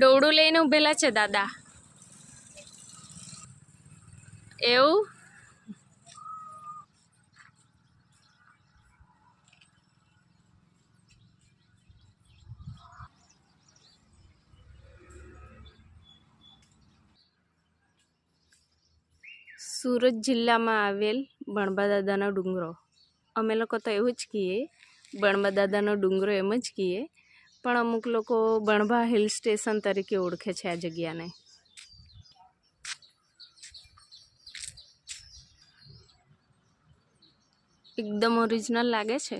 દોરડું લઈને ઉભેલા છે, દાદા. એવું? સુરત જિલ્લામાં આવેલ બણબા દાદાનો ડુંગરો. અમે લોકો તો એવું જ કહીએ, બણબા દાદાનો ડુંગરો એમ જ કહીએ પણ અમુક લોકો બણભા હિલ સ્ટેશન તરીકે ઓળખે છે આ જગ્યાને. એકદમ ઓરિજિનલ લાગે છે.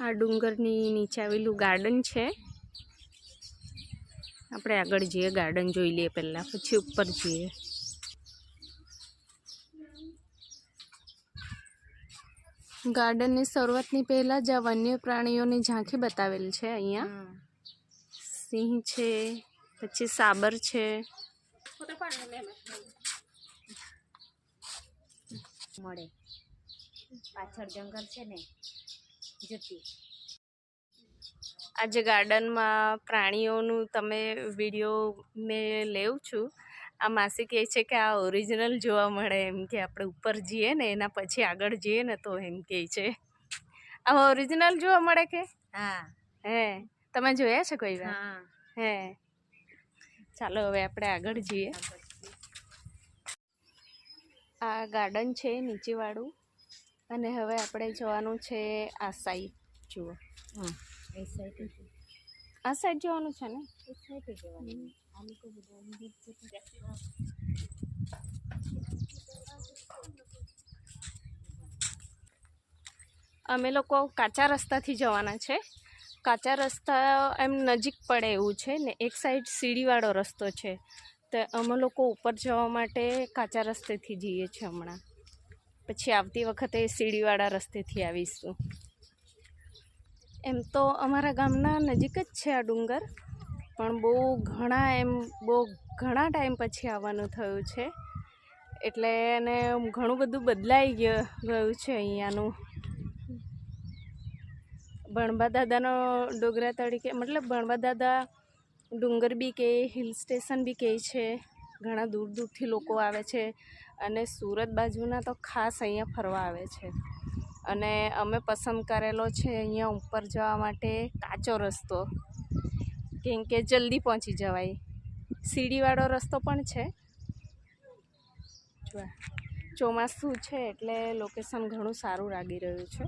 આ ડુંગરની નીચે આવેલું ગાર્ડન છે. આપણે આગળ જઈએ ગાર્ડન જોઈ લઈએ પહેલાં પછી ઉપર જઈએ. ગાર્ડનની શરૂઆતની પહેલાં જ આ વન્ય પ્રાણીઓની ઝાંખી બતાવેલ છે અહીંયા. સિંહ છે પછી સાબર છે. મળે. પાછળ જંગલ છે ને જતી. આજે ગાર્ડનમાં પ્રાણીઓનું તમે વીડિયો મેં લેવું છું. આ માસી કહે છે કે આ ઓરિજિનલ જોવા મળે એમ કે આપણે ઉપર જઈએ ને એના પછી આગળ જઈએ ને તો એમ કહે છે. આ ઓરિજિનલ જોવા મળે કે? હા. હે તમે જોયા છે કોઈ વાર? હા. હે. ચાલો હવે આપણે આગળ જઈએ. આ ગાર્ડન છે નીચેવાળું. અને હવે આપણે જવાનું છે આ સાઈડ જુઓ. એ સાઈડ આ સાઈડ જવાનું છે ને? એ સાઈડ જવાનું આ લોકો બધા અંદર જતા અમે લોકો કાચા રસ્તાથી જવાના છે. કાચા રસ્તા એમ નજીક પડે એવું છે ને એક સાઈડ સીડીવાળો રસ્તો છે. તો અમે લોકો ઉપર જવા માટે કાચા રસ્તેથી જઈએ છીએ હમણાં. પછી આવતી વખતે સીડીવાળા રસ્તેથી આવીશું. એમ તો અમારા ગામના નજીક જ છે આ ડુંગર, પણ બહુ ઘણા એમ, બહુ ઘણા ટાઈમ પછી આવવાનું થયું છે. એટલે એને ઘણું બધું બદલાઈ ગયું છે અહીંયાનું. ભણબા દાદાનો ડોગરા તરીકે, મતલબ ભણબા દાદા ડુંગર બી કહે હિલ સ્ટેશન બી કહે છે, ઘણા દૂર દૂરથી લોકો આવે છે અને સુરત બાજુના તો ખાસ અહીંયા ફરવા આવે છે. અને અમે પસંદ કરેલો છે અહીંયા ઉપર જવા માટે કાચો રસ્તો. કેમ કે જલ્દી પહોંચી જવાય. સીડીવાળો રસ્તો પણ છે. ચોમાસું છે એટલે લોકેશન ઘણું સારું લાગી રહ્યું છે.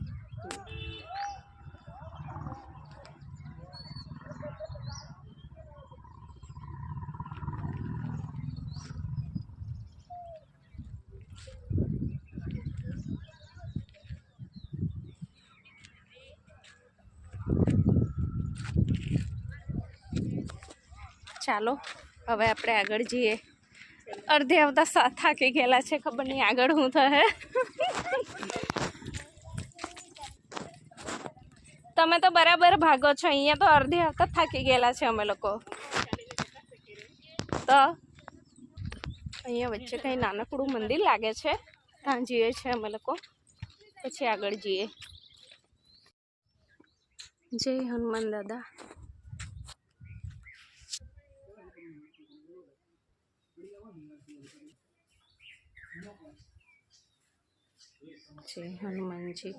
ચાલો, હવે આપણે આગળ જઈએ. અડધે આવતા સા- થાકી ગયેલા છે, ખબર નહીં આગળ શું થશે. તમે તો બરાબર ભાગો છો, અહીંયા તો અડધે આવતા થાકી ગયેલા છે અમે લોકો. તો અહીંયા વચ્ચે કંઈ નાનકડું મંદિર લાગે છે, ત્યાં જઈએ છીએ અમે લોકો. પછી આગળ જઈએ. જય હનુમાન દાદા. જય હનુમાનજી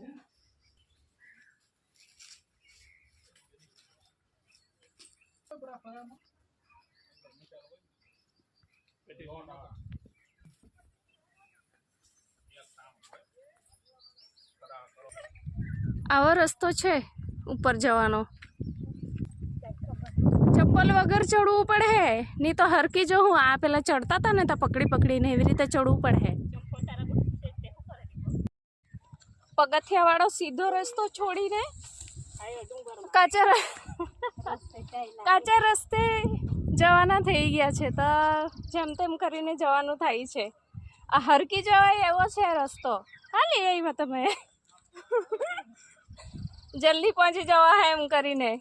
આવો રસ્તો છે ઉપર જવાનો. ચપ્પલ વગર ચડવું પડે. નહીં તો હરકી જો હું આ પેલા ચડતા હતા ને તો પકડી પકડીને એવી રીતે ચડવું પડે. પગથિયા વાળો સીધો રસ્તો છોડીને કાચા કાચા રસ્તે જવાના થઈ ગયા છે. તો જેમ તેમ કરીને જવાનું થાય છે. આ હરકી જવાય એવો છે રસ્તો. લઈ આવ્યા તમે. જલ્દી પહોંચી જવા હે એમ કરીને.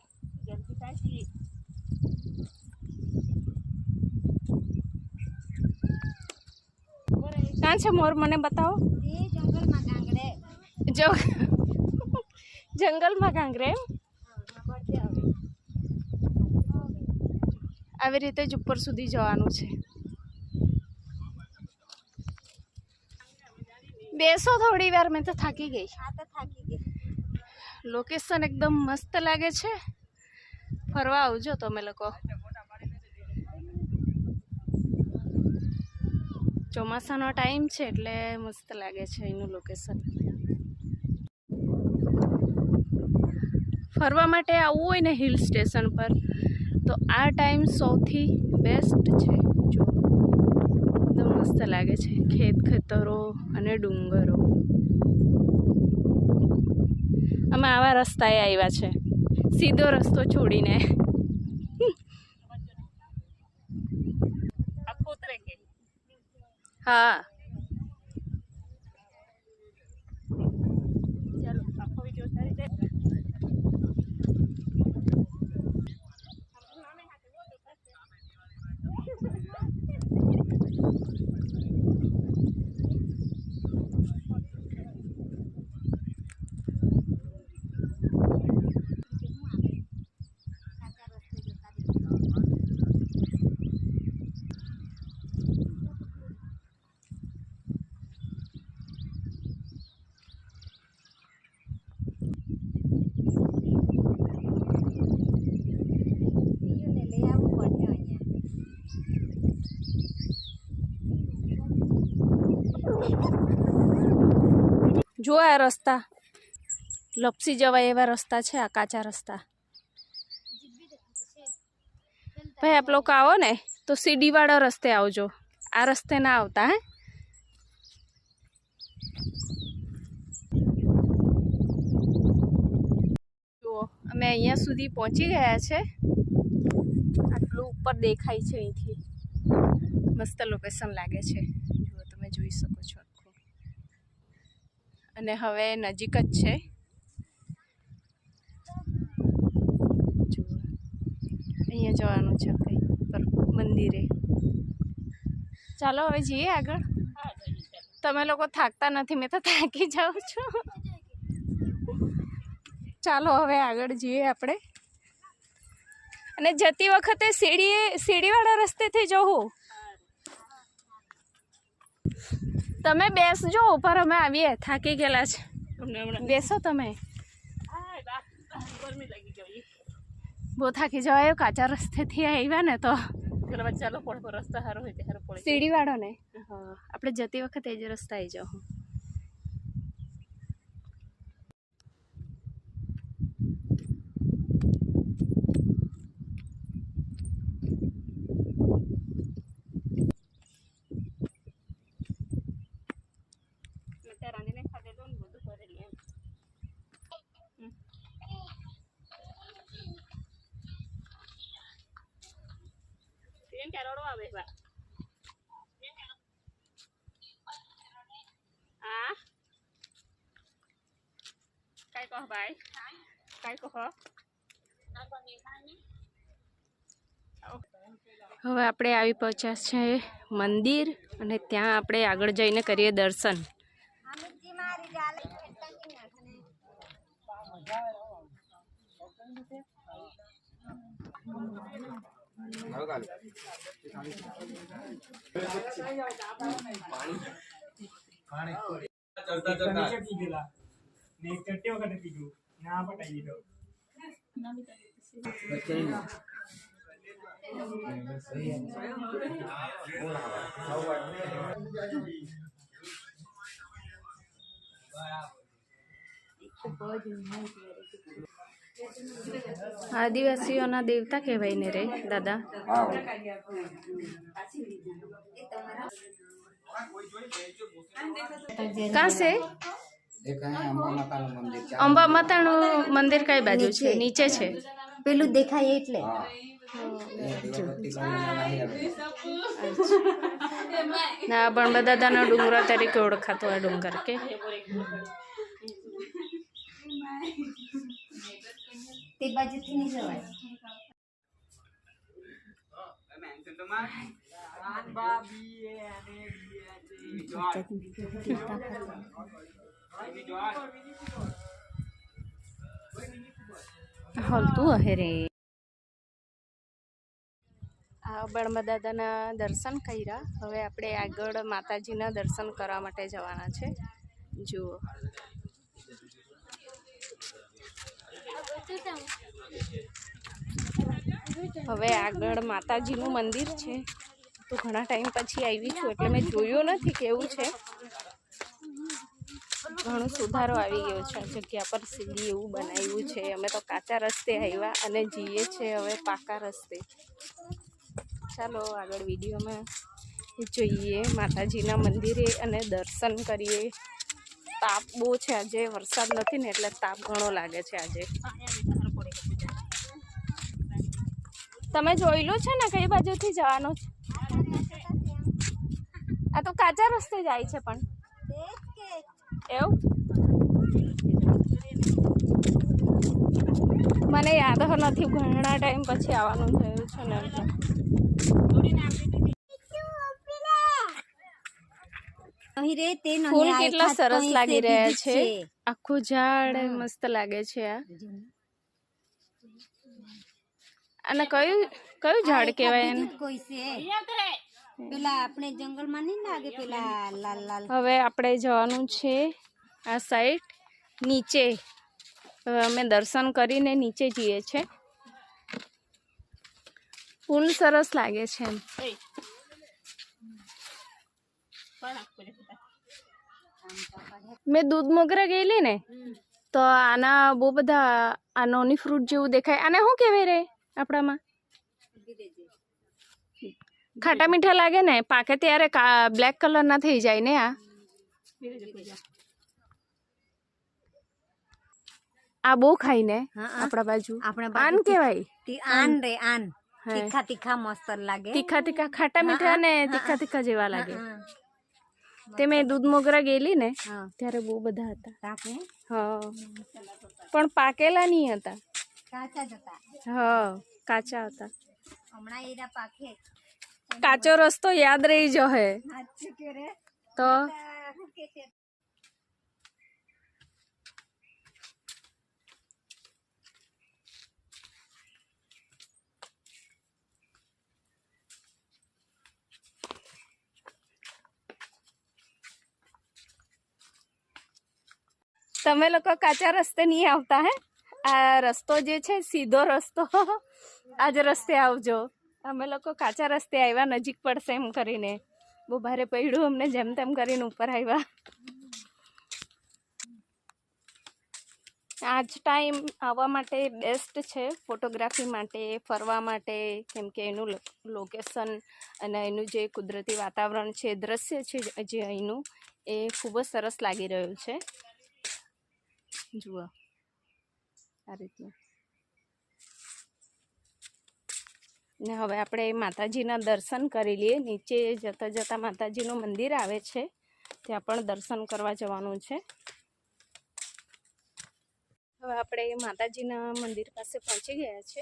ક્યાં છે મોર? મને બતાવો તે જંગલમાં કાંગડે જો જંગલમાં કાંકરે આવી રીતે જ ઉપર સુધી જવાનું છે. બેસો થોડી વાર મેં તો થાકી ગઈ. આ તો થાકી ગઈ. લોકેશન એકદમ મસ્ત લાગે છે. ફરવા આવજો તમે લોકો. ચોમાસાનો ટાઈમ છે એટલે મસ્ત લાગે છે એનું લોકેશન ફરવા માટે આવવું હોય ને હિલ સ્ટેશન પર તો આ ટાઈમ સૌથી બેસ્ટ છે. જો એકદમ મસ્ત લાગે છે. ખેત ખેતરો અને ડુંગરો. અમે આવા રસ્તાએ આવ્યા છે. સીધો રસ્તો છોડીને. હા. જો આ રસ્તા? લપસી જવાય એવા રસ્તા છે, આ કાચા રસ્તા. ભાઈ, આપ લોકો આવો ને, તો સીડીવાળા રસ્તે આવજો. આ રસ્તે ના આવતા, હે? જુઓ, અમે અહીંયા સુધી પહોંચી ગયા છે. આટલું ઉપર દેખાય છે અહીંથી. મસ્ત લોકેશન લાગે છે. જુઓ, તમે જોઈ શકો છો. અને હવે નજીક જ છે. અહીંયા જવાનું છે પર મંદિરે. ચાલો હવે જઈએ આગળ. તમે લોકો થાકતા નથી, મેં તો થાકી જાઉં છું. ચાલો હવે આગળ જઈએ આપણે. અને જતી વખતે સીડી, સીડીવાળા રસ્તેથી જવું. તમે બેસજો ઉપર અમે આવીએ. થાકી ગયેલા છે. બેસો તમે. બહુ થાકી જવાયો કાચા રસ્તેથી આવ્યા ને તો. ચાલો રસ્તા સારો હોય ત્યારે વાળો ને? આપણે જતી વખતે એ જ આવી જાઉં ત્યાં રાંધીને ખાધેલું ને બધું કરેલું એમ હમ. બેન ક્યારે આવે બા આ કાંઈ કહો ભાઈ? કાંઈ કહો? હવે આપણે આવી પહોંચ્યા છે મંદિર અને ત્યાં આપણે આગળ જઈને કરીએ દર્શન. Thank નાખને ચડતા વખતે પીધું ને પટાઈ દીધો આદિવાસીઓના દેવતા કહેવાય ને રે દાદા. કાં છે અંબા માતાનું મંદિર કઈ બાજુ છે? નીચે. છે? પેલું દેખાય એટલે. પણ ના બણબા દાદાના ડુંગરા તરીકે ઓળખાતો આ ડુંગર કે? તે બાજુથી નહીં જવાય. હલતું હે રે. આ બળમા દાદાના દર્શન કર્યા. હવે આપણે આગળ માતાજીના દર્શન કરવા માટે જવાના છે. જુઓ. હવે આગળ માતાજીનું મંદિર છે. તો ઘણા ટાઈમ પછી આવી છું એટલે મેં જોયું નથી કેવું છે. ઘણો સુધારો આવી ગયો છે. આ જગ્યા પર સીડી એવું બનાવ્યું છે. અમે તો કાચા રસ્તે આવ્યા અને જઈએ છે હવે પાકા રસ્તે. ચાલો આગળ વિડીયોમાં જોઈએ. માતાજીના મંદિરે અને દર્શન કરીએ. તાપ બહુ છે આજે, વરસાદ નથી ને એટલે તાપ ઘણો લાગે છે આજે. તમે જોયેલું છે ને કઈ બાજુથી જવાનું છે? આ તો કાચા રસ્તે જાય છે પણ. એવું? મને યાદ નથી, ઘણા ટાઈમ પછી આવવાનું થયું છે ને એટલે. અહીં રે તે ફૂલ કેટલા સરસ લાગી રહ્યા છે. આખું ઝાડ મસ્ત લાગે છે આ. અને કયું કયું ઝાડ કહેવાય એને? કોઈ છે. પેલા આપણે જંગલમાં નહીં લાગે પેલા લાલ લાલ. હવે આપણે જવાનું છે આ સાઈડ નીચે. હવે અમે દર્શન કરીને નીચે જઈએ છે. ફૂલ સરસ લાગે છે એમ. મેં દૂધ મોગરા ગયેલી ને તો આના બહુ બધા આ નોની ફ્રૂટ જેવું દેખાય. આને શું કહેવાય રે આપણામાં? ખાટા મીઠા લાગે ને પાકે ત્યારે બ્લેક કલરના થઈ જાય ને આ. આ બહુ ખાય ને. આપણા બાજુ. આન કેવાય કહેવાય. આન રે આન. તીખા તીખા મસ્ત લાગે. તીખા તીખા ખાટા મીઠા ને તીખા તીખા જેવા લાગે. તે મેં દૂધ મોગરા ગયેલી ને ત્યારે બહુ બધા હતા. હા. પણ પાકેલા નહીં હતા. કાચા જ હતા. હા કાચા હતા. હમણાં એરા પાકે. કાચો રસ્તો યાદ રહી જશે. તો? તમે લોકો કાચા રસ્તે નહીં આવતા, હે? આ રસ્તો જે છે, સીધો રસ્તો. આજ રસ્તે આવજો. અમે લોકો કાચા રસ્તે આવ્યા, નજીક પડશે એમ કરીને. બહુ ભારે પડ્યું અમને જેમ તેમ કરીને ઉપર આવ્યા. આજ ટાઈમ આવવા માટે બેસ્ટ છે, ફોટોગ્રાફી માટે, ફરવા માટે, કેમ કે એનું લોકેશન અને એનું જે કુદરતી વાતાવરણ છે, દ્રશ્ય છે જે અહીંનું, એ ખૂબ જ સરસ લાગી રહ્યું છે. જુઓ. આ રીતનું. ને હવે આપણે માતાજીના દર્શન કરી લઈએ. નીચે જતાં જતાં માતાજીનું મંદિર આવે છે. ત્યાં પણ દર્શન કરવા જવાનું છે. હવે આપણે માતાજીના મંદિર પાસે પહોંચી ગયા છે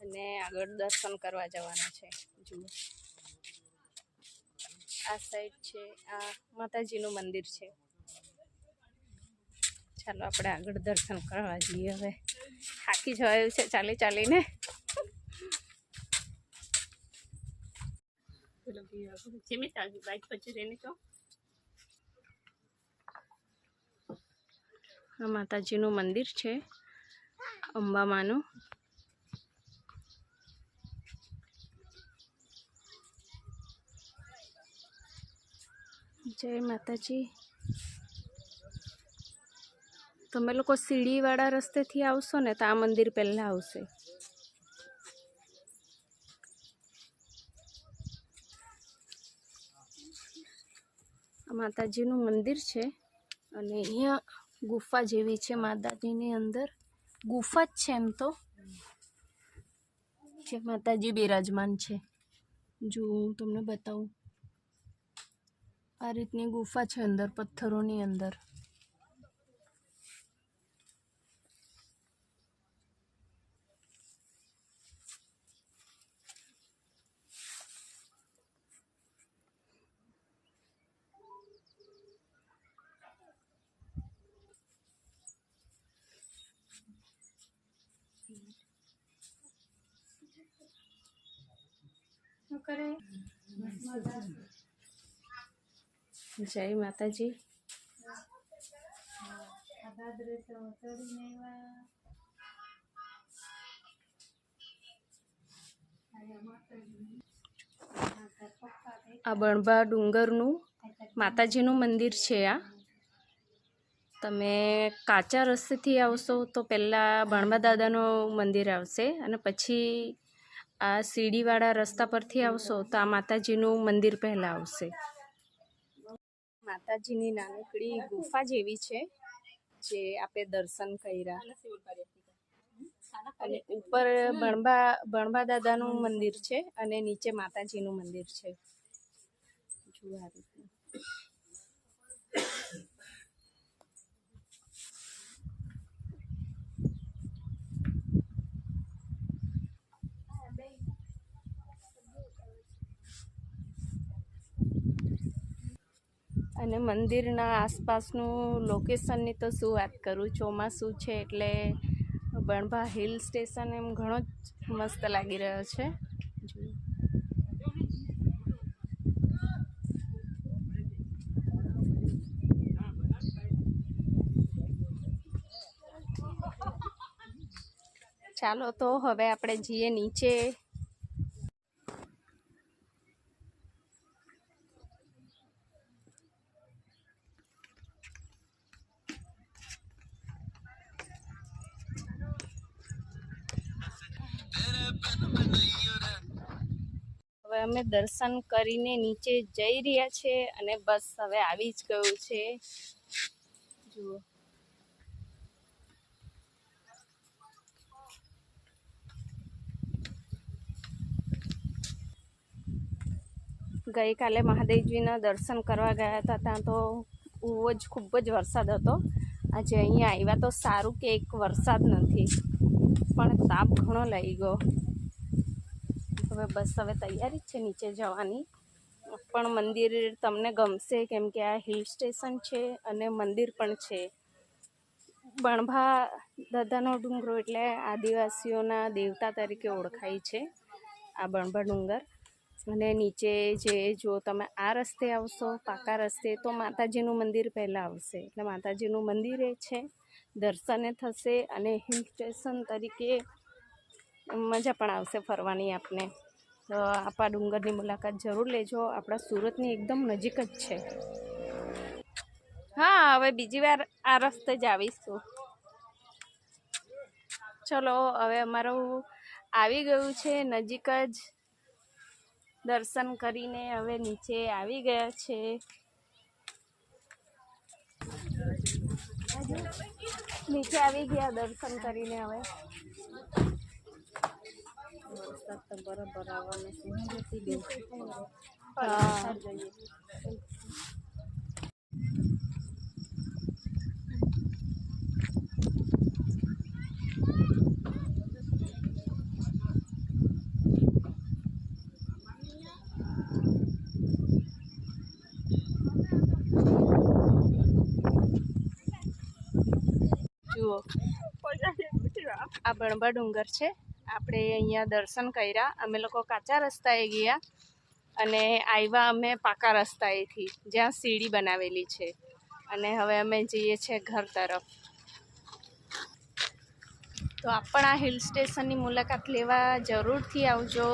અને આગળ દર્શન કરવા જવાના છે. જુઓ. આ સાઈડ છે, આ માતાજીનું મંદિર છે. ચાલો આપણે આગળ દર્શન કરવા જઈએ હવે. થાકી જવાયું છે ચાલી ચાલીને. માતાજીનું મંદિર છે, અંબામાનું. જય માતાજી. તમે લોકો સીડીવાળા રસ્તેથી આવશો ને તો આ મંદિર પહેલાં આવશે. માતાજીનું મંદિર છે અને અહીંયા ગુફા જેવી છે માતાજીની અંદર. ગુફા જ છે એમ તો. જે માતાજી બિરાજમાન છે. જો હું તમને બતાવું. આ રીતની ગુફા છે અંદર, પથ્થરોની અંદર. જય માતાજી. આ બણભા ડુંગરનું માતાજીનું મંદિર છે આ. તમે કાચા રસ્તેથી આવશો તો પહેલાં બણભા દાદાનું મંદિર આવશે અને પછી આ સીડીવાળા રસ્તા પરથી આવશો તો આ માતાજીનું મંદિર પહેલાં આવશે. માતાજીની નાનકડી ગુફા જેવી છે, જે આપણે દર્શન કર્યા. અને ઉપર બણબા બણબા દાદાનું મંદિર છે અને નીચે માતાજીનું મંદિર છે. જુઓ આ અને મંદિરના આસપાસનું લોકેશનની તો શું વાત કરું? ચોમાસું છે એટલે બણભા હિલ સ્ટેશન એમ ઘણો જ મસ્ત લાગી રહ્યો છે. ચાલો તો હવે આપણે જઈએ નીચે. હવે અમે દર્શન કરીને નીચે જઈ રહ્યા છે અને બસ હવે આવી જ ગયું છે. જુઓ. ગઈકાલે મહાદેવજીના દર્શન કરવા ગયા હતા, ત્યાં તો બહુ જ ખૂબ જ વરસાદ હતો. આજે અહીંયા આવ્યા તો સારું કે એક વરસાદ નથી, પણ તાપ ઘણો લઈ ગયો. હવે બસ હવે તૈયારી જ છે નીચે જવાની. પણ મંદિર તમને ગમશે કેમ કે આ હિલ સ્ટેશન છે અને મંદિર પણ છે. બણભા દાદાનો ડુંગરો એટલે આદિવાસીઓના દેવતા તરીકે ઓળખાય છે આ બણભા ડુંગર. અને નીચે જે જો તમે આ રસ્તે આવશો, પાકા રસ્તે, તો માતાજીનું મંદિર પહેલાં આવશે. એટલે માતાજીનું મંદિર એ છે. દર્શને થશે અને હિલ સ્ટેશન તરીકે મજા પણ આવશે ફરવાની આપને. આપા ડુંગરની મુલાકાત જરૂર લેજો. આપણા સુરતની એકદમ નજીક જ છે. હા, હવે બીજી વાર આ રસ્તે જ આવીશું. ચલો, હવે અમારું આવી ગયું છે, નજીક જ. દર્શન કરીને હવે નીચે આવી ગયા છે. નીચે આવી ગયા, દર્શન કરીને હવે. વરસાદ તો બરાબર આવવાનો છે નથી બેન હા જુઓ આ બણબા ડુંગર છે. આપણે અહીંયા દર્શન કર્યા. અમે લોકો કાચા રસ્તાએ ગયા અને આવ્યા અમે પાકા રસ્તાએથી, જ્યાં સીડી બનાવેલી છે. અને હવે અમે જઈએ છીએ ઘર તરફ. તો આપણ આ હિલ સ્ટેશનની મુલાકાત લેવા જરૂરથી આવજો.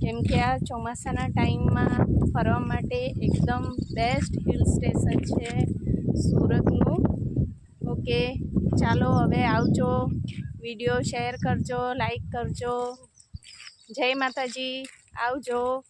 કેમ કે આ ચોમાસાના ટાઈમમાં ફરવા માટે એકદમ બેસ્ટ હિલ સ્ટેશન છે સુરતનું. ઓકે, ચાલો હવે આવજો. વીડિયો શેર કરજો લાઈક કરજો. જય માતાજી. આવજો.